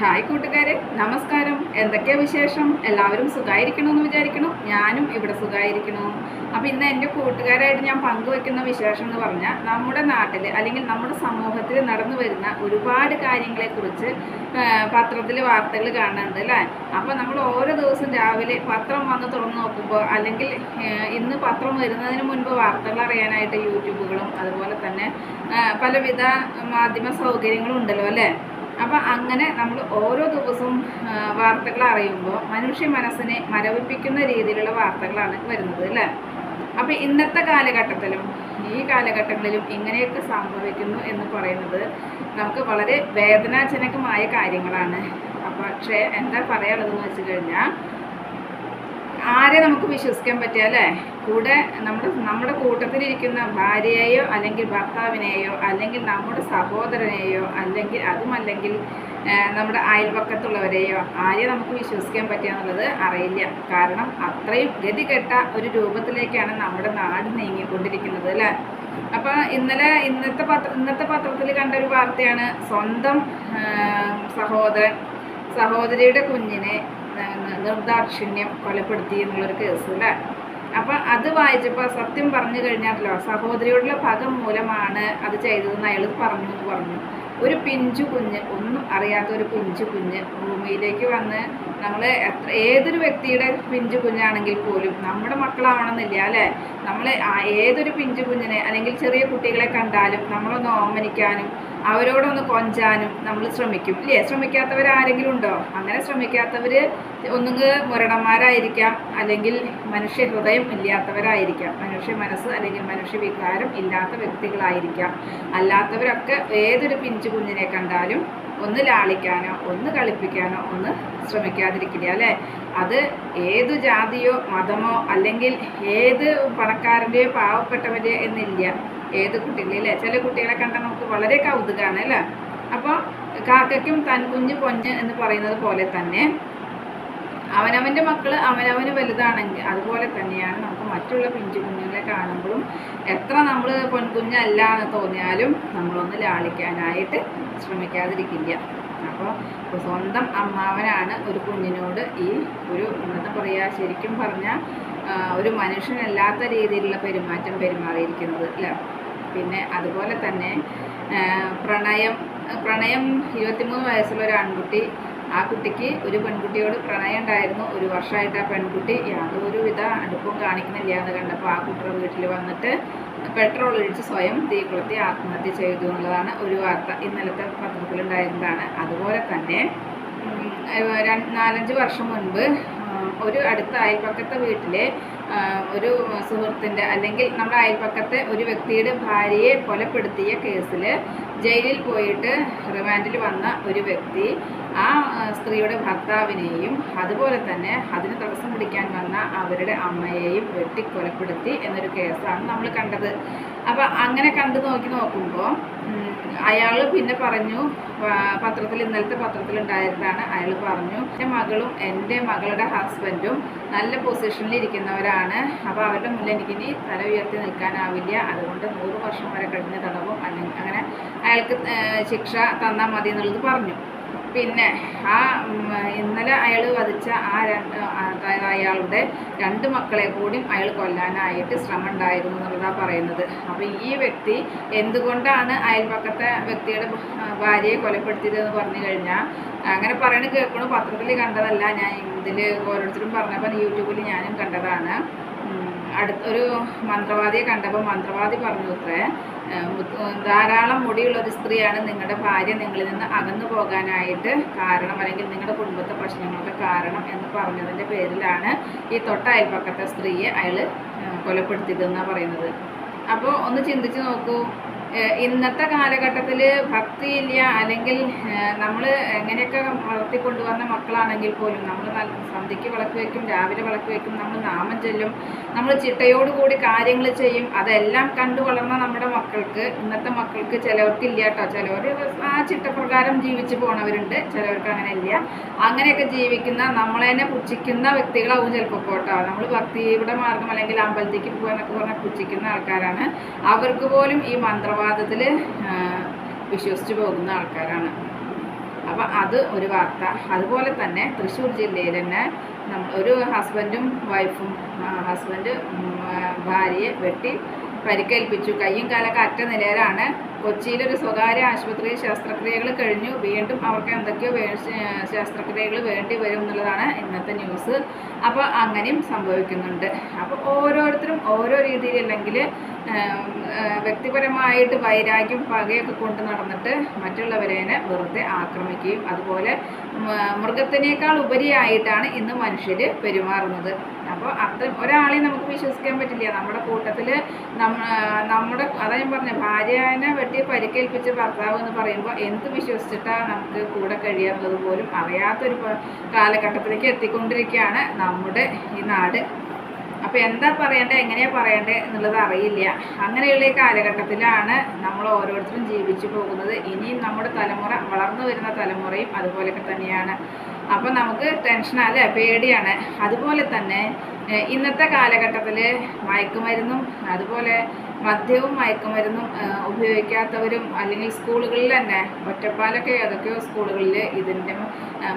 Hi കൂട്ടുകാരെ നമസ്കാരം. എന്തൊക്കെയാ വിശേഷം? എല്ലാവരും സുഖമായിരിക്കണമെന്ന് വിചാരിക്കണം ഞാനും ഇവിടെ സുഖമായിരിക്കണം അപ്പോൾ ഇന്ന് എന്റെ കൂട്ടുകാരായിട്ട് ഞാൻ പങ്കുവെക്കുന്ന വിശേഷം എന്ന് പറഞ്ഞാൽ നമ്മുടെ നാട്ടിൽ അല്ലെങ്കിൽ നമ്മുടെ സമൂഹത്തിൽ നടന്നു വരുന്ന ഒരുപാട് കാര്യങ്ങളെക്കുറിച്ച് പത്രത്തിൽ വാർത്തകൾ കാണുന്നുണ്ട് അല്ലേ? അപ്പോൾ നമ്മൾ ഓരോ ദിവസം രാവിലെ പത്രം വന്ന് തുറന്നു നോക്കുമ്പോൾ അല്ലെങ്കിൽ ഇന്ന് പത്രം വരുന്നതിന് മുൻപ് വാർത്തകൾ അറിയാനായിട്ട് യൂട്യൂബുകളും അതുപോലെ തന്നെ പലവിധ മാധ്യമ സൗകര്യങ്ങളും ഉണ്ടല്ലോ അല്ലേ? അപ്പം അങ്ങനെ നമ്മൾ ഓരോ ദിവസവും വാർത്തകൾ അറിയുമ്പോൾ മനുഷ്യ മനസ്സിനെ മരവിപ്പിക്കുന്ന രീതിയിലുള്ള വാർത്തകളാണ് വരുന്നത് അല്ലേ? അപ്പോൾ ഇന്നത്തെ കാലഘട്ടത്തിലും ഈ കാലഘട്ടങ്ങളിലും ഇങ്ങനെയൊക്കെ സംഭവിക്കുന്നു എന്ന് പറയുന്നത് നമുക്ക് വളരെ വേദനാജനകമായ കാര്യങ്ങളാണ്. പക്ഷേ എന്താ പറയാനുള്ളതെന്ന് വെച്ച് കഴിഞ്ഞാൽ ആരെ നമുക്ക് വിശ്വസിക്കാൻ പറ്റുക അല്ലേ? കൂടെ നമ്മുടെ നമ്മുടെ കൂട്ടത്തിലിരിക്കുന്ന ഭാര്യയെയോ അല്ലെങ്കിൽ ഭർത്താവിനെയോ അല്ലെങ്കിൽ നമ്മുടെ സഹോദരനെയോ അല്ലെങ്കിൽ അതുമല്ലെങ്കിൽ നമ്മുടെ അയൽപക്കത്തുള്ളവരെയോ ആരെ നമുക്ക് വിശ്വസിക്കാൻ പറ്റുക എന്നുള്ളത് അറിയില്ല. കാരണം അത്രയും ഗതികെട്ട ഒരു രൂപത്തിലേക്കാണ് നമ്മുടെ നാട് നീങ്ങിക്കൊണ്ടിരിക്കുന്നത് അല്ലേ? അപ്പോൾ ഇന്നലെ ഇന്നത്തെ പത്ര ഇന്നത്തെ പത്രത്തിൽ കണ്ട ഒരു വാർത്തയാണ് സ്വന്തം സഹോദരൻ സഹോദരിയുടെ കുഞ്ഞിനെ നിർദാക്ഷിണ്യം കൊലപ്പെടുത്തി എന്നുള്ളൊരു കേസ് അല്ലേ? അപ്പം അത് വായിച്ചപ്പോൾ സത്യം പറഞ്ഞു കഴിഞ്ഞാലോ സഹോദരിയോടുള്ള പക മൂലമാണ് അത് ചെയ്തതെന്ന് അയാൾ പറഞ്ഞു എന്ന് പറഞ്ഞു. ഒരു പിഞ്ചു കുഞ്ഞ് ഒന്നും അറിയാത്ത ഒരു പിഞ്ചു കുഞ്ഞ് ഭൂമിയിലേക്ക് വന്ന് നമ്മൾ എത്ര ഏതൊരു വ്യക്തിയുടെ പിഞ്ചു കുഞ്ഞാണെങ്കിൽ പോലും നമ്മുടെ മക്കളാവണമെന്നില്ല അല്ലേ? നമ്മൾ ഏതൊരു പിഞ്ചു കുഞ്ഞിനെ അല്ലെങ്കിൽ ചെറിയ കുട്ടികളെ കണ്ടാലും നമ്മളൊന്ന് ഓമനിക്കാനും അവരോടൊന്ന് കൊഞ്ചാനും നമ്മൾ ശ്രമിക്കും. ഇല്ലേ? ശ്രമിക്കാത്തവർ ആരെങ്കിലും ഉണ്ടോ? അങ്ങനെ ശ്രമിക്കാത്തവർ ഒന്നുകിൽ മുരടന്മാരായിരിക്കാം അല്ലെങ്കിൽ മനുഷ്യ ഹൃദയം ഇല്ലാത്തവരായിരിക്കാം. മനുഷ്യ മനസ്സ് അല്ലെങ്കിൽ മനുഷ്യ വികാരം ഇല്ലാത്ത വ്യക്തികളായിരിക്കാം. അല്ലാത്തവരൊക്കെ ഏതൊരു പിഞ്ചു കുഞ്ഞിനെ കണ്ടാലും ഒന്ന് ലാളിക്കാനോ ഒന്ന് കളിപ്പിക്കാനോ ഒന്ന് ശ്രമിക്കാതിരിക്കില്ല അല്ലേ? അത് ഏത് ജാതിയോ മതമോ അല്ലെങ്കിൽ ഏത് പണക്കാരന്റെയോ പാവപ്പെട്ടവന്റെയോ എന്നില്ല. ഏത് കുട്ടികളിലെ ചില കുട്ടികളെ കണ്ടാൽ നമുക്ക് വളരെ കൗതുകമാണ് അല്ലേ? അപ്പോൾ കാക്കയ്ക്കും തൻ കുഞ്ഞ് പൊഞ്ഞ് എന്ന് പറയുന്നത് പോലെ തന്നെ അവനവന്റെ മക്കൾ അവനവന് വലുതാണെങ്കിൽ അതുപോലെ തന്നെയാണ് നമുക്ക് മറ്റുള്ള പിഞ്ചു കുഞ്ഞുങ്ങളെ കാണുമ്പോഴും എത്ര നമ്മൾ പൊൻകുഞ്ഞല്ല എന്ന് തോന്നിയാലും നമ്മളൊന്ന് ലാളിക്കാനായിട്ട് ശ്രമിക്കാതിരിക്കില്ല. അപ്പോൾ സ്വന്തം അമ്മാവനാണ് ഒരു കുഞ്ഞിനോട് ഈ ഒരു എന്താ പറയുക ശരിക്കും പറഞ്ഞാൽ ഒരു മനുഷ്യനല്ലാത്ത രീതിയിലുള്ള പെരുമാറ്റം പെരുമാറിയിരിക്കുന്നത് അല്ലേ? പിന്നെ അതുപോലെ തന്നെ പ്രണയം പ്രണയം ഇരുപത്തിമൂന്ന് വയസ്സുള്ള ഒരു ആൺകുട്ടി ആ കുട്ടിക്ക് ഒരു പെൺകുട്ടിയോട് പ്രണയം ഉണ്ടായിരുന്നു. ഒരു വർഷമായിട്ട് ആ പെൺകുട്ടി യാതൊരുവിധ അടുപ്പം കാണിക്കുന്നില്ല എന്ന് കണ്ടപ്പോൾ ആ കുട്ടിയുടെ വീട്ടിൽ വന്നിട്ട് പെട്രോൾ ഒഴിച്ച് സ്വയം തീ കൊളുത്തി ആത്മഹത്യ ചെയ്തു എന്നുള്ളതാണ് ഒരു വാർത്ത ഇന്നലത്തെ പത്രത്തിലുണ്ടായിരുന്നതാണ്. അതുപോലെ തന്നെ നാലഞ്ച് വർഷം മുൻപ് ഒരു അടുത്ത അയൽപ്പക്കത്തെ വീട്ടിലെ ഒരു സുഹൃത്തിന്റെ അല്ലെങ്കിൽ നമ്മുടെ അയൽപ്പക്കത്തെ ഒരു വ്യക്തിയുടെ ഭാര്യയെ കൊലപ്പെടുത്തിയ കേസിൽ ജയിലിൽ പോയിട്ട് റിമാൻഡിൽ വന്ന ഒരു വ്യക്തി ആ സ്ത്രീയുടെ ഭർത്താവിനെയും അതുപോലെ തന്നെ അതിന് തടസ്സം പിടിക്കാൻ വന്ന അവരുടെ അമ്മയെയും വെട്ടിക്കൊലപ്പെടുത്തി എന്നൊരു കേസാണ് നമ്മൾ കണ്ടത്. അപ്പോൾ അങ്ങനെ കണ്ടു നോക്കി നോക്കുമ്പോൾ അയാൾ പിന്നെ പറഞ്ഞു പത്രത്തിൽ ഇന്നലത്തെ പത്രത്തിൽ ഉണ്ടായിരുന്നതാണ് അയാൾ പറഞ്ഞു എന്റെ മകളും എന്റെ മകളുടെ ഹസ്ബൻഡും നല്ല പൊസിഷനിൽ ഇരിക്കുന്നവരാണ്. അപ്പോൾ അവരുടെ മുന്നിൽ എനിക്കിനി തല ഉയർത്തി നിൽക്കാനാവില്ല. അതുകൊണ്ട് നൂറ് വർഷം വരെ കഴിഞ്ഞ തടവും അല്ലെങ്കിൽ അങ്ങനെ അയാൾക്ക് ശിക്ഷ തന്നാൽ മതി എന്നുള്ളത് പറഞ്ഞു. പിന്നെ ആ ഇന്നലെ അയാൾ വധിച്ച ആ അയാളുടെ രണ്ട് മക്കളെ കൂടി അയാൾ കൊല്ലാനായിട്ട് ശ്രമം ഉണ്ടായിരുന്നു എന്നുള്ളതാണ് പറയുന്നത്. അപ്പോൾ ഈ വ്യക്തി എന്തുകൊണ്ടാണ് അയൽപക്കത്തെ വ്യക്തിയുടെ ഭാര്യയെ കൊലപ്പെടുത്തിയതെന്ന് പറഞ്ഞു കഴിഞ്ഞാൽ അങ്ങനെ പറയണ കേൾക്കണു പത്രത്തിൽ കണ്ടതല്ല ഞാൻ ഇതിൽ ഓരോരുത്തരും പറഞ്ഞപ്പോൾ യൂട്യൂബിൽ ഞാനും കണ്ടതാണ്. ഉം, അടുത്തൊരു മന്ത്രവാദിയെ കണ്ടപ്പോൾ മന്ത്രവാദി പറഞ്ഞു അത്രേ ധാരാളം മുടിയുള്ള ഒരു സ്ത്രീയാണ് നിങ്ങളുടെ ഭാര്യ. നിങ്ങളിൽ നിന്ന് അകന്നു പോകാനായിട്ട് കാരണം അല്ലെങ്കിൽ നിങ്ങളുടെ കുടുംബത്തെ പ്രശ്നങ്ങൾക്ക് കാരണം എന്ന് പറഞ്ഞതിന്റെ പേരിലാണ് ഈ തൊട്ട അയൽപ്പക്കത്തെ സ്ത്രീയെ അയാൾ കൊലപ്പെടുത്തിയതെന്നാണ് പറയുന്നത്. അപ്പോൾ ഒന്ന് ചിന്തിച്ച് നോക്കൂ. ഇന്നത്തെ കാലഘട്ടത്തിൽ ഭക്തിയില്ല അല്ലെങ്കിൽ നമ്മൾ എങ്ങനെയൊക്കെ വളർത്തിക്കൊണ്ടുവന്ന മക്കളാണെങ്കിൽ പോലും നമ്മൾ സന്ധ്യയ്ക്ക് വിളക്ക് വയ്ക്കും രാവിലെ വിളക്ക് വയ്ക്കും നമ്മൾ നാമം ചെല്ലും നമ്മൾ ചിട്ടയോടുകൂടി കാര്യങ്ങൾ ചെയ്യും. അതെല്ലാം കണ്ടു വളർന്ന നമ്മുടെ മക്കൾക്ക് ഇന്നത്തെ മക്കൾക്ക് ചിലവർക്ക് ഇല്ല കേട്ടോ. ചിലവർ ആ ചിട്ടപ്രകാരം ജീവിച്ച് പോണവരുണ്ട് ചിലവർക്ക് അങ്ങനെ ഇല്ല അങ്ങനെയൊക്കെ ജീവിക്കുന്ന നമ്മളെ തന്നെ പുച്ഛിക്കുന്ന വ്യക്തികളാവും ചിലപ്പോൾ കേട്ടോ. നമ്മൾ ഭക്തിയുടെ മാർഗം അല്ലെങ്കിൽ അമ്പലത്തേക്ക് പോകുക എന്നൊക്കെ പറഞ്ഞാൽ പുച്ഛിക്കുന്ന ആൾക്കാരാണ്. അവർക്ക് പോലും ഈ മന്ത്രവാദത്തിൽ വിശ്വസിച്ച് പോകുന്ന ആൾക്കാരാണ്. അപ്പോൾ അത് ഒരു വാർത്ത. അതുപോലെ തന്നെ തൃശ്ശൂർ ജില്ലയിൽ തന്നെ ഒരു ഹസ്ബൻഡും വൈഫും ഹസ്ബൻഡ് ഭാര്യയെ വെട്ടി പരിക്കേൽപ്പിച്ചു. കയ്യും കാലൊക്കെ അറ്റ നിലയിലാണ്. കൊച്ചിയിലൊരു സ്വകാര്യ ആശുപത്രിയിൽ ശസ്ത്രക്രിയകൾ കഴിഞ്ഞു. വീണ്ടും അവർക്ക് എന്തൊക്കെയോ ശസ്ത്രക്രിയകൾ വേണ്ടി വരും എന്നുള്ളതാണ് ഇന്നത്തെ ന്യൂസ്. അപ്പോൾ അങ്ങനെയും സംഭവിക്കുന്നുണ്ട്. അപ്പോൾ ഓരോരുത്തരും ഓരോ രീതിയിലല്ലെങ്കിൽ വ്യക്തിപരമായിട്ട് വൈരാഗ്യം പകയൊക്കെ കൊണ്ട് നടന്നിട്ട് മറ്റുള്ളവരെ വെറുതെ ആക്രമിക്കുകയും അതുപോലെ മൃഗത്തിനേക്കാൾ ഉപരിയായിട്ടാണ് ഇന്ന് മനുഷ്യർ പെരുമാറുന്നത്. അപ്പോൾ അത്ര ഒരാളെയും നമുക്ക് വിശ്വസിക്കാൻ പറ്റില്ല. നമ്മുടെ കൂട്ടത്തിൽ നമ്മുടെ അതാ ഞാൻ പറഞ്ഞ ഭാര്യനെ വെട്ടി പരിക്കേൽപ്പിച്ച ഭർത്താവ് എന്ന് പറയുമ്പോൾ എന്ത് വിശ്വസിച്ചിട്ടാണ് നമുക്ക് കൂടെ കഴിയാറുള്ളത് പോലും അറിയാത്തൊരു കാലഘട്ടത്തിലേക്ക് എത്തിക്കൊണ്ടിരിക്കുകയാണ് നമ്മുടെ ഈ നാട്. അപ്പോൾ എന്താ പറയണ്ടേ എങ്ങനെയാ പറയണ്ടേ എന്നുള്ളത് അറിയില്ല. അങ്ങനെയുള്ള കാലഘട്ടത്തിലാണ് നമ്മൾ ഓരോരുത്തരും ജീവിച്ചു പോകുന്നത്. ഇനിയും നമ്മുടെ തലമുറ വളർന്നു വരുന്ന തലമുറയും അതുപോലെയൊക്കെ തന്നെയാണ്. അപ്പോൾ നമുക്ക് ടെൻഷനല്ല പേടിയാണ്. അതുപോലെ തന്നെ ഇന്നത്തെ കാലഘട്ടത്തിൽ മയക്കുമരുന്നും അതുപോലെ മദ്യവും മയക്കുമരുന്നും ഉപയോഗിക്കാത്തവരും അല്ലെങ്കിൽ സ്കൂളുകളിൽ തന്നെ ഒറ്റപ്പാലൊക്കെ ഏതൊക്കെയോ സ്കൂളുകളിൽ ഇതിന്റെ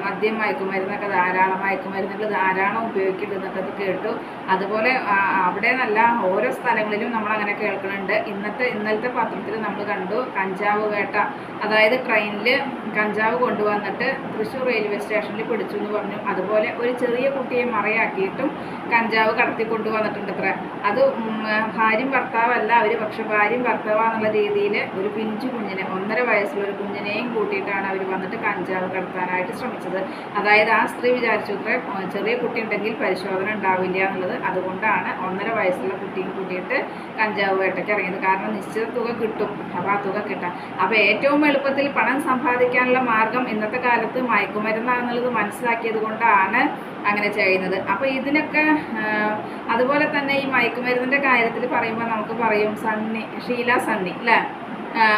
മദ്യം മയക്കുമരുന്നൊക്കെ ധാരാളം മയക്കുമരുന്നുകൾ ധാരാളം ഉപയോഗിക്കുന്നുണ്ടെന്നൊക്കെ കേട്ടു. അതുപോലെ അവിടെ നല്ല ഓരോ സ്ഥലങ്ങളിലും നമ്മൾ അങ്ങനെ കേൾക്കുന്നുണ്ട് ഇന്നത്തെ ഇന്നലത്തെ പത്രത്തിൽ നമ്മൾ കണ്ടു കഞ്ചാവ് വേട്ട. അതായത് ട്രെയിനിൽ കഞ്ചാവ് കൊണ്ടുവന്നിട്ട് തൃശ്ശൂർ റെയിൽവേ സ്റ്റേഷനിൽ പിടിച്ചു എന്ന് പറഞ്ഞു. അതുപോലെ ഒരു ചെറിയ കുട്ടിയെ മറയാക്കിയിട്ടും കഞ്ചാവ് കടത്തി കൊണ്ടുവന്നിട്ടുണ്ട് അത്ര അത് ഭാര്യയും ഭർത്താവല്ല അവർ പക്ഷെ ഭാര്യയും ഭർത്താവാന്നുള്ള രീതിയിൽ ഒരു പിഞ്ചു കുഞ്ഞിനെ ഒന്നര വയസ്സുള്ള ഒരു കുഞ്ഞിനെയും കൂട്ടിയിട്ടാണ് അവർ വന്നിട്ട് കഞ്ചാവ് കടത്താനായിട്ട് ശ്രമിച്ചത്. അതായത് ആ സ്ത്രീ വിചാരിച്ചു ചെറിയ കുട്ടി ഉണ്ടെങ്കിൽ പരിശോധന ഉണ്ടാവില്ല എന്നുള്ളത്. അതുകൊണ്ടാണ് ഒന്നര വയസ്സുള്ള കുട്ടിയും കൂട്ടിയിട്ട് കഞ്ചാവ് വേട്ടയ്ക്ക് ഇറങ്ങിയത് കാരണം നിശ്ചിത തുക കിട്ടും. അപ്പോൾ ആ തുക കിട്ടാം അപ്പോൾ ഏറ്റവും എളുപ്പത്തിൽ പണം സമ്പാദിക്കാനുള്ള മാർഗം ഇന്നത്തെ കാലത്ത് മയക്കുമരുന്നാണെന്നുള്ളത് മനസ്സിലാക്കിയത് കൊണ്ടാണ് അങ്ങനെ ചെയ്യുന്നത്. അപ്പോൾ ഇതിനൊക്കെ അതുപോലെ തന്നെ ഈ മയക്കുമരുന്നിന്റെ കാര്യത്തിൽ പറയുമ്പോൾ നമുക്ക് പറയും സണ്ണി ഷീല സണ്ണി അല്ലേ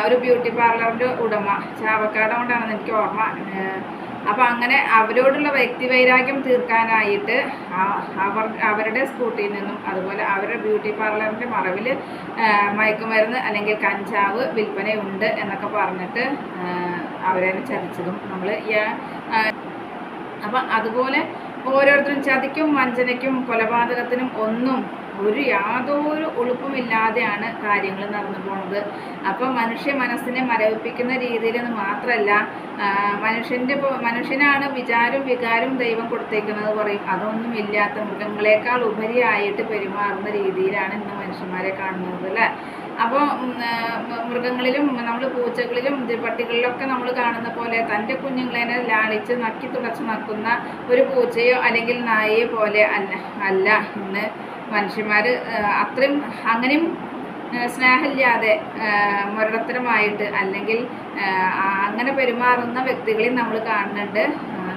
ഒരു ബ്യൂട്ടി പാർലറിന്റെ ഉടമ ചാവക്കാട് കൊണ്ടാണെന്ന് എനിക്ക് ഓർമ്മ. അപ്പോൾ അങ്ങനെ അവരോടുള്ള വ്യക്തിവൈരാഗ്യം തീർക്കാനായിട്ട് അവർ അവരുടെ സ്കൂട്ടിയിൽ നിന്നും അതുപോലെ അവരുടെ ബ്യൂട്ടി പാർലറിന്റെ മറവിൽ മയക്കുമരുന്ന് അല്ലെങ്കിൽ കഞ്ചാവ് വിൽപ്പനയുണ്ട് എന്നൊക്കെ പറഞ്ഞിട്ട് അവരെ ചതിച്ചതും നമ്മൾ അപ്പം അതുപോലെ ഓരോരുത്തരും ചതിക്കും വഞ്ചനയ്ക്കും കൊലപാതകത്തിനും ഒന്നും ഒരു യാതൊരു ഉളുപ്പുമില്ലാതെയാണ് കാര്യങ്ങൾ നടന്നു പോകുന്നത് അപ്പം മനുഷ്യ മനസ്സിനെ മരവിപ്പിക്കുന്ന രീതിയിൽ മാത്രമല്ല മനുഷ്യന്റെ മനുഷ്യനാണ് വിചാരം വികാരം ദൈവം കൊടുത്തേക്കുന്നത് പറയും. അതൊന്നും ഇല്ലാത്ത മൃഗങ്ങളെക്കാൾ ഉപരിയായിട്ട് പെരുമാറുന്ന രീതിയിലാണ് ഇന്ന് മനുഷ്യന്മാരെ കാണുന്നത് അല്ലേ? അപ്പോൾ മൃഗങ്ങളിലും നമ്മൾ പൂച്ചകളിലും പട്ടികളിലൊക്കെ നമ്മൾ കാണുന്ന പോലെ തന്റെ കുഞ്ഞുങ്ങളെ ലാളിച്ച് നക്കി തുടച്ച് നക്കുന്ന ഒരു പൂച്ചയോ അല്ലെങ്കിൽ നായയെ പോലെ അല്ല അല്ല ഇന്ന് മനുഷ്യന്മാർ അത്രയും അങ്ങനെയും സ്നേഹമില്ലാതെ മുരടത്തരമായിട്ട് അല്ലെങ്കിൽ അങ്ങനെ പെരുമാറുന്ന വ്യക്തികളെയും നമ്മൾ കാണുന്നുണ്ട്.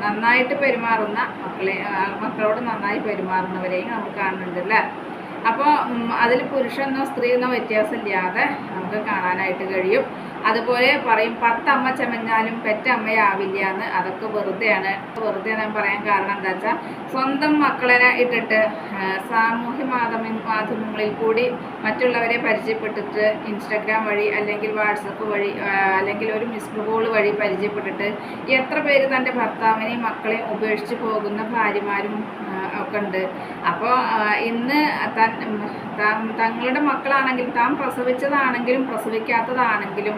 നന്നായിട്ട് പെരുമാറുന്ന മക്കളെ മക്കളോട് നന്നായി പെരുമാറുന്നവരെയും നമ്മൾ കാണുന്നുണ്ട് അല്ലേ? അപ്പോൾ അതിൽ പുരുഷനെന്നോ സ്ത്രീ എന്നോ വ്യത്യാസമില്ലാതെ നമുക്ക് കാണാനായിട്ട് കഴിയും. അതുപോലെ പറയും പത്തമ്മ ചമഞ്ഞാലും പെറ്റമ്മയാവില്ല എന്ന് അതൊക്കെ വെറുതെയാണ്. വെറുതെ ഞാൻ പറയാൻ കാരണം എന്താ വെച്ചാൽ സ്വന്തം മക്കളെ ഇട്ടിട്ട് സാമൂഹ്യ മാധ്യമ മാധ്യമങ്ങളിൽ കൂടി മറ്റുള്ളവരെ പരിചയപ്പെട്ടിട്ട് ഇൻസ്റ്റഗ്രാം വഴി അല്ലെങ്കിൽ വാട്സപ്പ് വഴി അല്ലെങ്കിൽ ഒരു മിസ്ഡ് കോൾ വഴി പരിചയപ്പെട്ടിട്ട് എത്ര പേര് തന്റെ ഭർത്താവിനെയും മക്കളെയും ഉപേക്ഷിച്ച് പോകുന്ന ഭാര്യമാരും ഒക്കെ ഉണ്ട്. അപ്പോൾ ഇന്ന് തങ്ങളുടെ മക്കളാണെങ്കിൽ താൻ പ്രസവിച്ചതാണെങ്കിലും പ്രസവിക്കാത്തതാണെങ്കിലും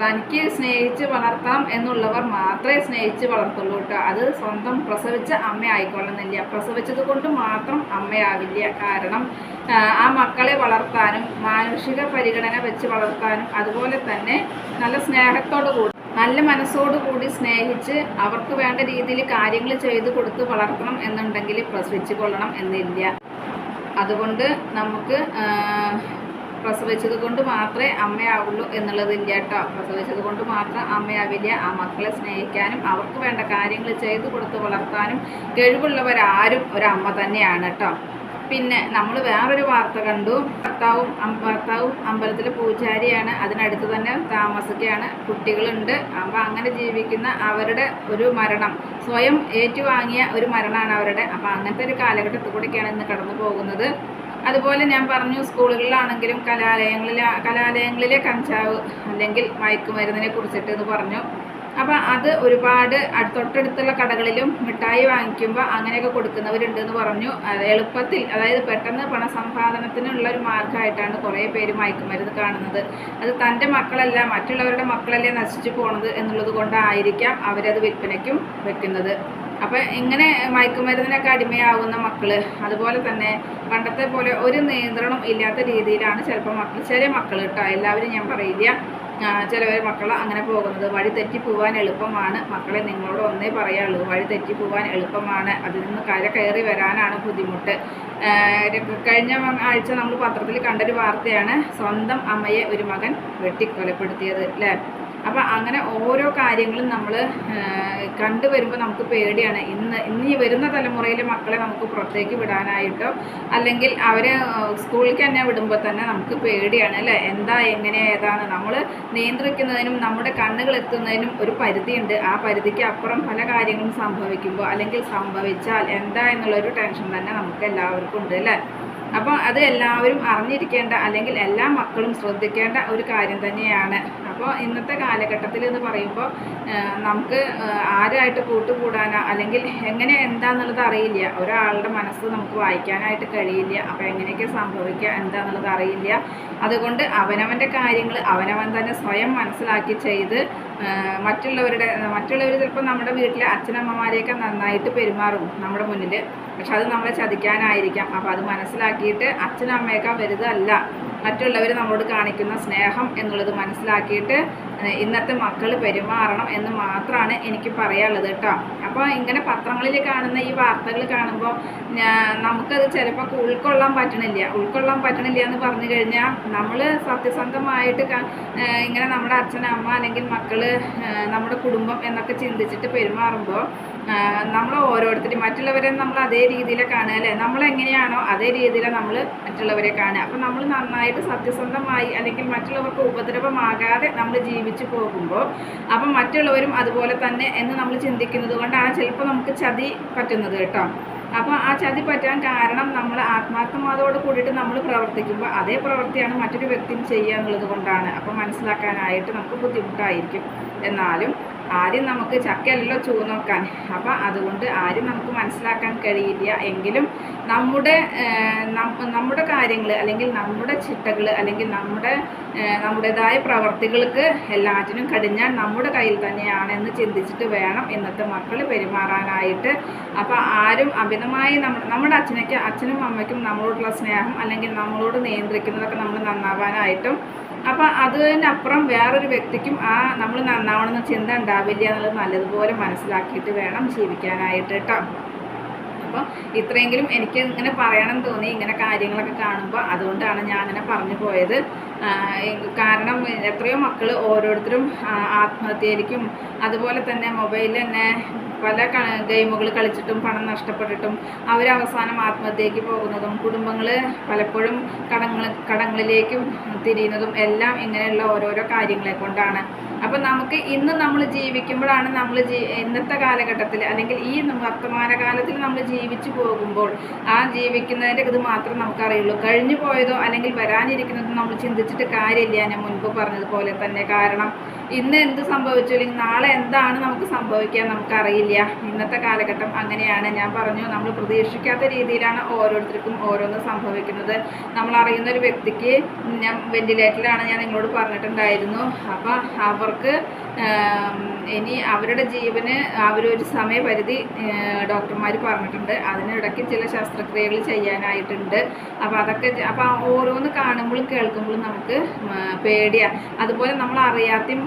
തനിക്ക് സ്നേഹിച്ച് വളർത്താം എന്നുള്ളവർ മാത്രമേ സ്നേഹിച്ച് വളർത്തുള്ളൂ കേട്ടോ. അത് സ്വന്തം പ്രസവിച്ച അമ്മ ആയിക്കൊള്ളുന്നില്ല പ്രസവിച്ചത് കൊണ്ട് മാത്രം അമ്മയാവില്ല. കാരണം ആ മക്കളെ വളർത്താനും മാനുഷിക പരിഗണന വെച്ച് വളർത്താനും അതുപോലെ തന്നെ നല്ല സ്നേഹത്തോടു കൂടി നല്ല മനസ്സോടുകൂടി സ്നേഹിച്ച് അവർക്ക് വേണ്ട രീതിയിൽ കാര്യങ്ങൾ ചെയ്തു കൊടുത്ത് വളർത്തണം എന്നുണ്ടെങ്കിൽ പ്രസവിച്ച് കൊള്ളണം എന്നില്ല അതുകൊണ്ട് നമുക്ക് പ്രസവിച്ചത് കൊണ്ട് മാത്രമേ അമ്മയാവുള്ളൂ എന്നുള്ളതില്ല കേട്ടോ. പ്രസവിച്ചത് കൊണ്ട് മാത്രം അമ്മയാവില്ല. ആ മക്കളെ സ്നേഹിക്കാനും അവർക്ക് വേണ്ട കാര്യങ്ങൾ ചെയ്തു കൊടുത്ത് വളർത്താനും കഴിവുള്ളവരാരും ഒരമ്മ തന്നെയാണ് കേട്ടോ. പിന്നെ നമ്മൾ വേറൊരു വാർത്ത കണ്ടു. ഭർത്താവും ഭർത്താവും അമ്പലത്തിലെ പൂജാരിയാണ്. അതിനടുത്ത് തന്നെ താമസിക്കുകയാണ് കുട്ടികളുണ്ട്. അപ്പോൾ അങ്ങനെ ജീവിക്കുന്ന അവരുടെ ഒരു മരണം. സ്വയം ഏറ്റുവാങ്ങിയ ഒരു മരണമാണ് അവരുടെ. അപ്പോൾ അങ്ങനത്തെ ഒരു കാലഘട്ടത്തിൽ കൂടെയൊക്കെയാണ് ഇന്ന് കടന്നു പോകുന്നത്. അതുപോലെ ഞാൻ പറഞ്ഞു സ്കൂളുകളിലാണെങ്കിലും കലാലയങ്ങളിലെ കലാലയങ്ങളിലെ കഞ്ചാവ് അല്ലെങ്കിൽ മയക്കുമരുന്നിനെ കുറിച്ചിട്ട് എന്ന് പറഞ്ഞു. അപ്പം അത് ഒരുപാട് തൊട്ടടുത്തുള്ള കടകളിലും മിഠായി വാങ്ങിക്കുമ്പോൾ അങ്ങനെയൊക്കെ കൊടുക്കുന്നവരുണ്ട് എന്ന് പറഞ്ഞു എളുപ്പത്തിൽ അതായത് പെട്ടെന്ന് പണസമ്പാദനത്തിനുള്ള ഒരു മാർഗമായിട്ടാണ് കുറേ പേര് മയക്കുമരുന്ന് കാണുന്നത്. അത് തന്റെ മക്കളല്ല മറ്റുള്ളവരുടെ മക്കളല്ലേ നശിച്ചു പോണത് എന്നുള്ളത് കൊണ്ടായിരിക്കാം അവരത് വിൽപ്പനയ്ക്കും വെക്കുന്നത്. അപ്പം ഇങ്ങനെ മയക്കുമരുന്നിനൊക്കെ അടിമയാവുന്ന മക്കൾ അതുപോലെ തന്നെ പണ്ടത്തെ പോലെ ഒരു നിയന്ത്രണം ഇല്ലാത്ത രീതിയിലാണ് ചിലപ്പോൾ മക്കൾ ചെറിയ മക്കൾ കേട്ടോ എല്ലാവരും ഞാൻ പറയില്ല ചിലവർ മക്കൾ അങ്ങനെ പോകുന്നത്. വഴി തെറ്റി പോവാൻ എളുപ്പമാണ്. മക്കളെ നിങ്ങളോട് ഒന്നേ പറയാനുള്ളൂ. വഴി തെറ്റി പോവാൻ എളുപ്പമാണ്. അതിൽ നിന്ന് കര കയറി വരാനാണ് ബുദ്ധിമുട്ട്. കഴിഞ്ഞ ആഴ്ച നമ്മൾ പത്രത്തിൽ കണ്ടൊരു വാർത്തയാണ്. സ്വന്തം അമ്മയെ ഒരു മകൻ വെട്ടിക്കൊലപ്പെടുത്തിയത് അല്ലേ? അപ്പം അങ്ങനെ ഓരോ കാര്യങ്ങളും നമ്മൾ കണ്ടുവരുമ്പോൾ നമുക്ക് പേടിയാണ്. ഇന്ന് ഇനി വരുന്ന തലമുറയിലെ മക്കളെ നമുക്ക് പുറത്തേക്ക് വിടാനായിട്ടോ അല്ലെങ്കിൽ അവരെ സ്കൂളിൽ തന്നെ വിടുമ്പോൾ തന്നെ നമുക്ക് പേടിയാണ് അല്ലേ? എന്താ എങ്ങനെ ഏതാണ്? നമ്മൾ നിയന്ത്രിക്കുന്നതിനും നമ്മുടെ കണ്ണുകൾ എത്തുന്നതിനും ഒരു പരിധിയുണ്ട്. ആ പരിധിക്ക് അപ്പുറം പല കാര്യങ്ങളും സംഭവിക്കുമ്പോൾ അല്ലെങ്കിൽ സംഭവിച്ചാൽ എന്താ എന്നുള്ളൊരു ടെൻഷൻ തന്നെ നമുക്ക് എല്ലാവർക്കും ഉണ്ട് അല്ലേ? അപ്പം അത് എല്ലാവരും അറിഞ്ഞിരിക്കേണ്ട അല്ലെങ്കിൽ എല്ലാ മക്കളും ശ്രദ്ധിക്കേണ്ട ഒരു കാര്യം തന്നെയാണ്. അപ്പോൾ ഇന്നത്തെ കാലഘട്ടത്തിൽ എന്ന് പറയുമ്പോൾ നമുക്ക് ആരായിട്ട് കൂട്ടുകൂടാനോ അല്ലെങ്കിൽ എങ്ങനെ എന്താന്നുള്ളത് അറിയില്ല. ഒരാളുടെ മനസ്സ് നമുക്ക് വായിക്കാനായിട്ട് കഴിയില്ല. അപ്പോൾ എങ്ങനെയൊക്കെ സംഭവിക്കുക എന്താന്നുള്ളത് അറിയില്ല. അതുകൊണ്ട് അവനവന്റെ കാര്യങ്ങൾ അവനവൻ തന്നെ സ്വയം മനസ്സിലാക്കി ചെയ്ത് മറ്റുള്ളവരുടെ മറ്റുള്ളവർ ചിലപ്പോൾ നമ്മുടെ വീട്ടിലെ അച്ഛനമ്മമാരെയൊക്കെ നന്നായിട്ട് പെരുമാറും നമ്മുടെ മുന്നിൽ. പക്ഷെ അത് നമ്മളെ ചതിക്കാനായിരിക്കാം. അപ്പോൾ അത് മനസ്സിലാക്കിയിട്ട് അച്ഛനമ്മയൊക്കെ വലുതല്ല. മറ്റുള്ളവർ നമ്മളോട് കാണിക്കുന്ന സ്നേഹം എന്നുള്ളത് മനസ്സിലാക്കിയിട്ട് ഇന്നത്തെ മക്കൾ പെരുമാറണം എന്ന് മാത്രമാണ് എനിക്ക് പറയാനുള്ളത് കേട്ടോ അപ്പോൾ ഇങ്ങനെ പത്രങ്ങളിൽ കാണുന്ന ഈ വാർത്തകൾ കാണുമ്പോൾ നമുക്കത് ചിലപ്പോൾ ഉൾക്കൊള്ളാൻ പറ്റണില്ല. ഉൾക്കൊള്ളാൻ പറ്റണില്ല എന്ന് പറഞ്ഞു കഴിഞ്ഞാൽ നമ്മൾ സത്യസന്ധമായിട്ട് ഇങ്ങനെ നമ്മുടെ അച്ഛൻ അമ്മ അല്ലെങ്കിൽ മക്കൾ നമ്മുടെ കുടുംബം എന്നൊക്കെ ചിന്തിച്ചിട്ട് പെരുമാറുമ്പോൾ നമ്മൾ ഓരോരുത്തരും മറ്റുള്ളവരെ നമ്മൾ അതേ രീതിയിലെ കാണുക അല്ലേ? നമ്മൾ എങ്ങനെയാണോ അതേ രീതിയിലാണ് നമ്മൾ മറ്റുള്ളവരെ കാണുക. അപ്പോൾ നമ്മൾ നന്നായിട്ട് സത്യസന്ധമായി അല്ലെങ്കിൽ മറ്റുള്ളവർക്ക് ഉപദ്രവമാകാതെ നമ്മൾ ജീവിച്ചു പോകുമ്പോൾ അപ്പം മറ്റുള്ളവരും അതുപോലെ തന്നെ എന്ന് നമ്മൾ ചിന്തിക്കുന്നത് കൊണ്ടാണ് ചിലപ്പോൾ നമുക്ക് ചതി പറ്റുന്നത് കേട്ടോ. അപ്പോൾ ആ ചതി പറ്റാൻ കാരണം നമ്മൾ ആത്മാർത്ഥമാതോട് കൂടിയിട്ട് നമ്മൾ പ്രവർത്തിക്കുമ്പോൾ അതേ പ്രവൃത്തിയാണ് മറ്റൊരു വ്യക്തിയും ചെയ്യുക എന്നുള്ളത് കൊണ്ടാണ്. അപ്പോൾ മനസ്സിലാക്കാനായിട്ട് നമുക്ക് ബുദ്ധിമുട്ടായിരിക്കും. എന്നാലും ആദ്യം നമുക്ക് ചക്കയല്ലോ ചൂ നോക്കാൻ. അപ്പം അതുകൊണ്ട് ആരും നമുക്ക് മനസ്സിലാക്കാൻ കഴിയില്ല. എങ്കിലും നമ്മുടെ നമ്മുടെ കാര്യങ്ങൾ അല്ലെങ്കിൽ നമ്മുടെ ചിട്ടകൾ അല്ലെങ്കിൽ നമ്മുടെ നമ്മുടേതായ പ്രവർത്തികൾക്ക് എല്ലാറ്റിനും കടിഞ്ഞാൽ നമ്മുടെ കയ്യിൽ തന്നെയാണെന്ന് ചിന്തിച്ചിട്ട് വേണം ഇന്നത്തെ മക്കൾ പെരുമാറാനായിട്ട്. അപ്പോൾ ആരും അമിതമായി നമ്മുടെ നമ്മുടെ അച്ഛനൊക്കെ അച്ഛനും അമ്മയ്ക്കും നമ്മളോടുള്ള സ്നേഹം അല്ലെങ്കിൽ നമ്മളോട് നിയന്ത്രിക്കുന്നതൊക്കെ നമ്മൾ നന്നാവാനായിട്ടും അപ്പം അതിനപ്പുറം വേറൊരു വ്യക്തിക്കും ആ നമ്മൾ നന്നാവണമെന്ന ചിന്ത ഉണ്ടാവില്ല എന്നുള്ളത് നല്ലതുപോലെ മനസ്സിലാക്കിയിട്ട് വേണം ജീവിക്കാനായിട്ട് കേട്ടോ. അപ്പോൾ ഇത്രയെങ്കിലും എനിക്ക് ഇങ്ങനെ പറയണം തോന്നി ഇങ്ങനെ കാര്യങ്ങളൊക്കെ കാണുമ്പോൾ അതുകൊണ്ടാണ് ഞാൻ അങ്ങനെ പറഞ്ഞു പോയത്. കാരണം എത്രയോ മക്കൾ ഓരോരുത്തരും ആത്മഹത്യയിലേക്കും അതുപോലെ തന്നെ മൊബൈലിൽ തന്നെ പല ഗെയിമുകൾ കളിച്ചിട്ടും പണം നഷ്ടപ്പെട്ടിട്ടും അവർ അവസാനം ആത്മഹത്യയ്ക്ക് പോകുന്നതും കുടുംബങ്ങൾ പലപ്പോഴും കടങ്ങൾ കടങ്ങളിലേക്കും തിരിയുന്നതും എല്ലാം ഇങ്ങനെയുള്ള ഓരോരോ കാര്യങ്ങളെ കൊണ്ടാണ്. അപ്പം നമുക്ക് ഇന്ന് നമ്മൾ ജീവിക്കുമ്പോഴാണ് നമ്മൾ ഇന്നത്തെ കാലഘട്ടത്തിൽ അല്ലെങ്കിൽ ഈ വർത്തമാന കാലത്തിൽ നമ്മൾ ജീവിച്ചു പോകുമ്പോൾ ആ ജീവിക്കുന്നതിന്റെ ഇത് മാത്രം നമുക്കറിയുള്ളൂ. കഴിഞ്ഞു പോയതോ അല്ലെങ്കിൽ വരാനിരിക്കുന്നതോ നമ്മൾ ചിന്തിച്ചിട്ട് കാര്യമില്ല. ഞാൻ മുൻപ് പറഞ്ഞതുപോലെ തന്നെ. കാരണം ഇന്ന് എന്ത് സംഭവിച്ചു? അല്ലെങ്കിൽ നാളെ എന്താണ് നമുക്ക് സംഭവിക്കാൻ നമുക്കറിയില്ല. ഇന്നത്തെ കാലഘട്ടം അങ്ങനെയാണ്. ഞാൻ പറഞ്ഞു നമ്മൾ പ്രതീക്ഷിക്കാത്ത രീതിയിലാണ് ഓരോരുത്തർക്കും ഓരോന്ന് സംഭവിക്കുന്നത്. നമ്മൾ അറിയുന്ന ഒരു വ്യക്തിക്ക് ഞാൻ വെന്റിലേറ്ററിലാണ് ഞാൻ നിങ്ങളോട് പറഞ്ഞിട്ടുണ്ടായിരുന്നു. അപ്പം അവർക്ക് ഇനി അവരുടെ ജീവന് അവരൊരു സമയപരിധി ഡോക്ടർമാർ പറഞ്ഞിട്ടുണ്ട്. അതിനിടയ്ക്ക് ചില ശസ്ത്രക്രിയകൾ ചെയ്യാനായിട്ടുണ്ട്. അപ്പോൾ അതൊക്കെ അപ്പോൾ ഓരോന്ന് കാണുമ്പോഴും കേൾക്കുമ്പോഴും നമുക്ക് പേടിയാണ് അതുപോലെ നമ്മൾ അറിയാത്തയും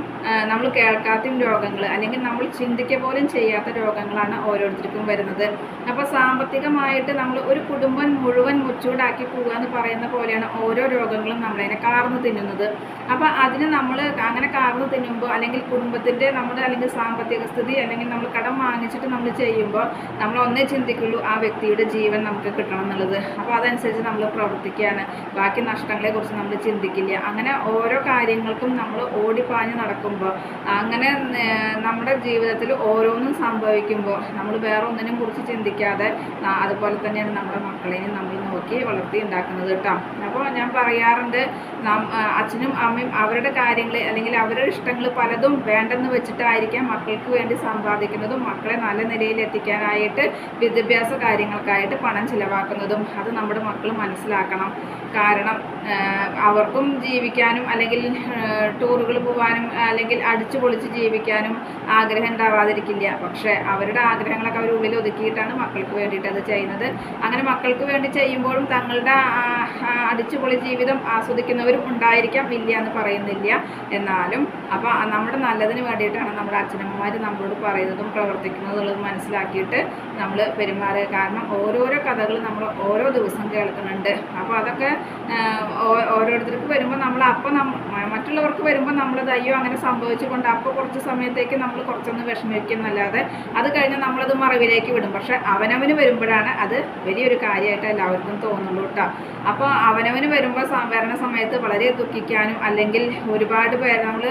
നമ്മൾ കേൾക്കാത്തയും രോഗങ്ങൾ അല്ലെങ്കിൽ നമ്മൾ ചിന്തിക്കുക പോലും ചെയ്യാത്ത രോഗങ്ങളാണ് ഓരോരുത്തർക്കും വരുന്നത്. അപ്പോൾ സാമ്പത്തികമായിട്ട് നമ്മൾ ഒരു കുടുംബം മുഴുവൻ മുച്ചൂടാക്കി പോകുക എന്ന് പറയുന്ന പോലെയാണ് ഓരോ രോഗങ്ങളും നമ്മളതിനെ കാർന്ന് തിന്നുന്നത്. അപ്പോൾ അതിന് നമ്മൾ അങ്ങനെ കാർന്ന് തിന്നുമ്പോൾ അല്ലെങ്കിൽ കുടുംബത്തിന്റെ നമ്മുടെ അല്ലെങ്കിൽ സാമ്പത്തിക സ്ഥിതി അല്ലെങ്കിൽ നമ്മൾ കടം വാങ്ങിച്ചിട്ട് നമ്മൾ ചെയ്യുമ്പോൾ നമ്മൾ ഒന്നേ ചിന്തിക്കുള്ളൂ ആ വ്യക്തിയുടെ ജീവൻ നമുക്ക് കിട്ടണം എന്നുള്ളത്. അപ്പോൾ അതനുസരിച്ച് നമ്മൾ പ്രവർത്തിക്കുകയാണ്. ബാക്കി നഷ്ടങ്ങളെ കുറിച്ച് നമ്മൾ ചിന്തിക്കില്ല. അങ്ങനെ ഓരോ കാര്യങ്ങൾക്കും നമ്മൾ ഓടിപ്പാഞ്ഞ് നടക്കുമ്പോൾ അങ്ങനെ നമ്മുടെ ജീവിതത്തിൽ ഓരോന്നും സംഭവിക്കുമ്പോൾ നമ്മൾ വേറെ ഒന്നിനും കുറിച്ച് ചിന്തിക്കാതെ അതുപോലെ തന്നെയാണ് നമ്മുടെ മക്കളെയും നമ്മൾ നോക്കി വളർത്തി ഉണ്ടാക്കുന്നത് കേട്ടോ. അപ്പോൾ ഞാൻ പറയാറുണ്ട് അച്ഛനും അമ്മയും അവരുടെ കാര്യങ്ങൾ അല്ലെങ്കിൽ അവരുടെ ഇഷ്ടങ്ങൾ പലതും വേണ്ടെന്ന് വെച്ചിട്ടായിരിക്കാം മക്കൾക്ക് വേണ്ടി സമ്പാദിക്കുന്നതും. മക്കളെ നല്ല നിലയിൽ എത്തിക്കാനായിട്ട് വിദ്യാഭ്യാസ കാര്യങ്ങൾക്കായിട്ട് പണം ചിലവാക്കുന്നതും അത് നമ്മുടെ മക്കൾ മനസ്സിലാക്കണം. കാരണം അവർക്കും ജീവിക്കാനും അല്ലെങ്കിൽ ടൂറുകൾ പോകാനും അല്ലെങ്കിൽ അടിച്ചു പൊളിച്ച് ജീവിക്കാനും ആഗ്രഹം ഉണ്ടാവാതിരിക്കില്ല. പക്ഷേ അവരുടെ ആഗ്രഹങ്ങളൊക്കെ അവർ ഉള്ളിൽ ഒതുക്കിയിട്ടാണ് മക്കൾക്ക് വേണ്ടിയിട്ട് അത് ചെയ്യുന്നത്. അങ്ങനെ മക്കൾക്ക് വേണ്ടി ചെയ്യുമ്പോഴും തങ്ങളുടെ അടിച്ചുപൊളി ജീവിതം ആസ്വദിക്കുന്നവരും ഉണ്ടായിരിക്കാം. ഇല്ല എന്ന് പറയുന്നില്ല. എന്നാലും അപ്പോൾ നമ്മുടെ നല്ലതിന് വേണ്ടിയിട്ടാണ് നമ്മുടെ അച്ഛനമ്മമാർ നമ്മളോട് പറയുന്നതും പ്രവർത്തിക്കുന്നതും മനസ്സിലാക്കിയിട്ട് നമ്മൾ പെരുമാറുക. കാരണം ഓരോരോ കഥകൾ നമ്മൾ ഓരോ ദിവസം കേൾക്കുന്നുണ്ട്. അപ്പോൾ അതൊക്കെ ഓരോരുത്തർക്ക് വരുമ്പോൾ നമ്മൾ അപ്പം മറ്റുള്ളവർക്ക് വരുമ്പോൾ നമ്മൾ അയ്യോ അങ്ങനെ സംഭവിച്ചുകൊണ്ട് അപ്പോൾ കുറച്ച് സമയത്തേക്ക് നമ്മൾ കുറച്ചൊന്ന് വിഷമിക്കുന്നല്ലാതെ അത് കഴിഞ്ഞ് നമ്മളത് മറവിലേക്ക് വിടും. പക്ഷെ അവനവന് വരുമ്പോഴാണ് അത് വലിയൊരു കാര്യമായിട്ട് എല്ലാവർക്കും തോന്നുള്ളൂ കേട്ടോ അപ്പോൾ അവനവന് വരുമ്പോൾ വരണ സമയത്ത് വളരെ ദുഃഖിക്കാനും അല്ലെങ്കിൽ ഒരുപാട് പേര് നമ്മൾ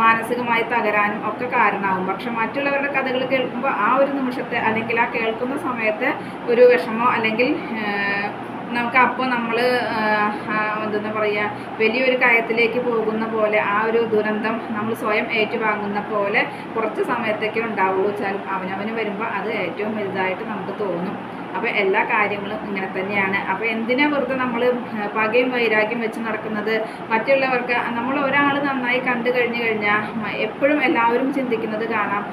മാനസികമായി തകരാനും ഒക്കെ കാരണമാകും പക്ഷെ മറ്റുള്ളവരുടെ കഥകൾ കേൾക്കുമ്പോൾ ആ ഒരു നിമിഷത്തെ അല്ലെങ്കിൽ ആ കേൾക്കുന്ന സമയത്ത് ഒരു വിഷമോ അല്ലെങ്കിൽ നമുക്ക് അപ്പോൾ നമ്മൾ എന്തെന്ന് പറയുക വലിയൊരു കയത്തിലേക്ക് പോകുന്ന പോലെ ആ ഒരു ദുരന്തം നമ്മൾ സ്വയം ഏറ്റുവാങ്ങുന്ന പോലെ കുറച്ച് സമയത്തേക്കേ ഉണ്ടാവുള്ളൂ. വെച്ചാൽ അവനവന് വരുമ്പോൾ അത് ഏറ്റവും വലുതായിട്ട് നമുക്ക് തോന്നും. അപ്പോൾ എല്ലാ കാര്യങ്ങളും ഇങ്ങനെ തന്നെയാണ്. അപ്പോൾ എന്തിനാ വെറുതെ നമ്മൾ പകയും വൈരാഗ്യം വെച്ച് നടക്കുന്നത്? മറ്റുള്ളവർക്ക് നമ്മൾ ഒരാൾ നന്നായി കണ്ടു കഴിഞ്ഞു കഴിഞ്ഞാൽ എപ്പോഴും എല്ലാവരും ചിന്തിക്കുന്നത് കാണാം.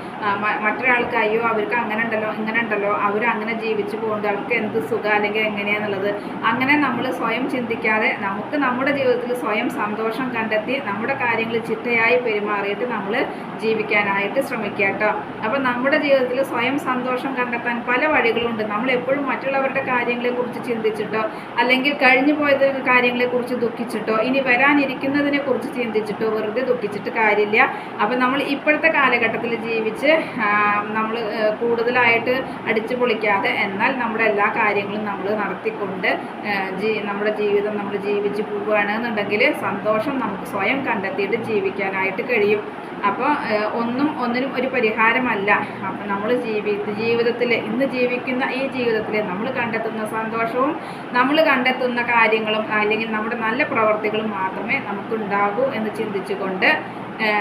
മറ്റൊരാൾക്ക് അയ്യോ അവർക്ക് അങ്ങനെ ഉണ്ടല്ലോ ഇങ്ങനെ ഉണ്ടല്ലോ അവർ അങ്ങനെ ജീവിച്ചു പോകുന്നുണ്ട് അവർക്ക് എന്ത് സുഖം അല്ലെങ്കിൽ എങ്ങനെയാന്നുള്ളത്. അങ്ങനെ നമ്മൾ സ്വയം ചിന്തിക്കാതെ നമുക്ക് നമ്മുടെ ജീവിതത്തിൽ സ്വയം സന്തോഷം കണ്ടെത്തി നമ്മുടെ കാര്യങ്ങൾ ചിട്ടയായി പെരുമാറിയിട്ട് നമ്മൾ ജീവിക്കാനായിട്ട് ശ്രമിക്കുക കേട്ടോ അപ്പോൾ നമ്മുടെ ജീവിതത്തിൽ സ്വയം സന്തോഷം കണ്ടെത്താൻ പല വഴികളുണ്ട്. നമ്മൾ എപ്പോഴും മറ്റുള്ളവരുടെ കാര്യങ്ങളെക്കുറിച്ച് ചിന്തിച്ചിട്ടോ അല്ലെങ്കിൽ കഴിഞ്ഞു പോയത് കാര്യങ്ങളെക്കുറിച്ച് ദുഃഖിച്ചിട്ടോ ഇനി വരാനിരിക്കുന്നതിനെ കുറിച്ച് ചിന്തിച്ചിട്ടോ വെറുതെ ദുഃഖിച്ചിട്ട് കാര്യമില്ല. അപ്പോൾ നമ്മൾ ഇപ്പോഴത്തെ കാലഘട്ടത്തിൽ ജീവിച്ച് നമ്മൾ കൂടുതലായിട്ട് അടിച്ചു പൊളിക്കാതെ എന്നാൽ നമ്മുടെ എല്ലാ കാര്യങ്ങളും നമ്മൾ നടത്തിക്കൊണ്ട് നമ്മുടെ ജീവിതം നമ്മൾ ജീവിച്ച് പോവുകയാണെന്നുണ്ടെങ്കിൽ സന്തോഷം നമുക്ക് സ്വയം കണ്ടെത്തിയിട്ട് ജീവിക്കാനായിട്ട് കഴിയും. അപ്പോൾ ഒന്നും ഒന്നിനും ഒരു പരിഹാരമല്ല. അപ്പോൾ നമ്മൾ ജീവി ജീവിതത്തിൽ ഇന്ന് ജീവിക്കുന്ന ഈ ജീവിതത്തിൽ നമ്മൾ കണ്ടെത്തുന്ന സന്തോഷവും നമ്മൾ കണ്ടെത്തുന്ന കാര്യങ്ങളും അല്ലെങ്കിൽ നമ്മുടെ നല്ല പ്രവർത്തികളും മാത്രമേ നമുക്കുണ്ടാകൂ എന്ന് ചിന്തിച്ചുകൊണ്ട്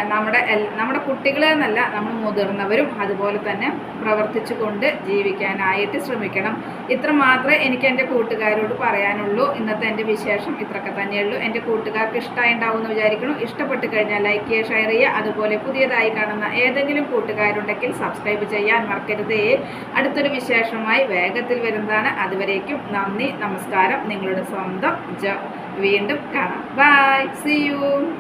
നമ്മുടെ നമ്മുടെ കുട്ടികളെ എന്നല്ല നമ്മൾ മുതിർന്നവരും അതുപോലെ തന്നെ പ്രവർത്തിച്ചു കൊണ്ട് ജീവിക്കാനായിട്ട് ശ്രമിക്കണം. ഇത്ര മാത്രമേ എനിക്ക് എന്റെ കൂട്ടുകാരോട് പറയാനുള്ളൂ. ഇന്നത്തെ എന്റെ വിശേഷം ഇത്രയൊക്കെ തന്നെയുള്ളൂ. എന്റെ കൂട്ടുകാർക്ക് ഇഷ്ടമായി ഉണ്ടാവും എന്ന് വിചാരിക്കുന്നു. ഇഷ്ടപ്പെട്ട് കഴിഞ്ഞാൽ ലൈക്ക് ചെയ്യുക ഷെയർ ചെയ്യുക. അതുപോലെ പുതിയതായി കാണുന്ന ഏതെങ്കിലും കൂട്ടുകാരുണ്ടെങ്കിൽ സബ്സ്ക്രൈബ് ചെയ്യാൻ മറക്കരുതേ. അടുത്തൊരു വിശേഷമായി വേഗത്തിൽ വരുന്നതാണ്. അതുവരേക്കും നന്ദി നമസ്കാരം. നിങ്ങളുടെ സ്വന്തം ജ. വീണ്ടും കാണാം. By C U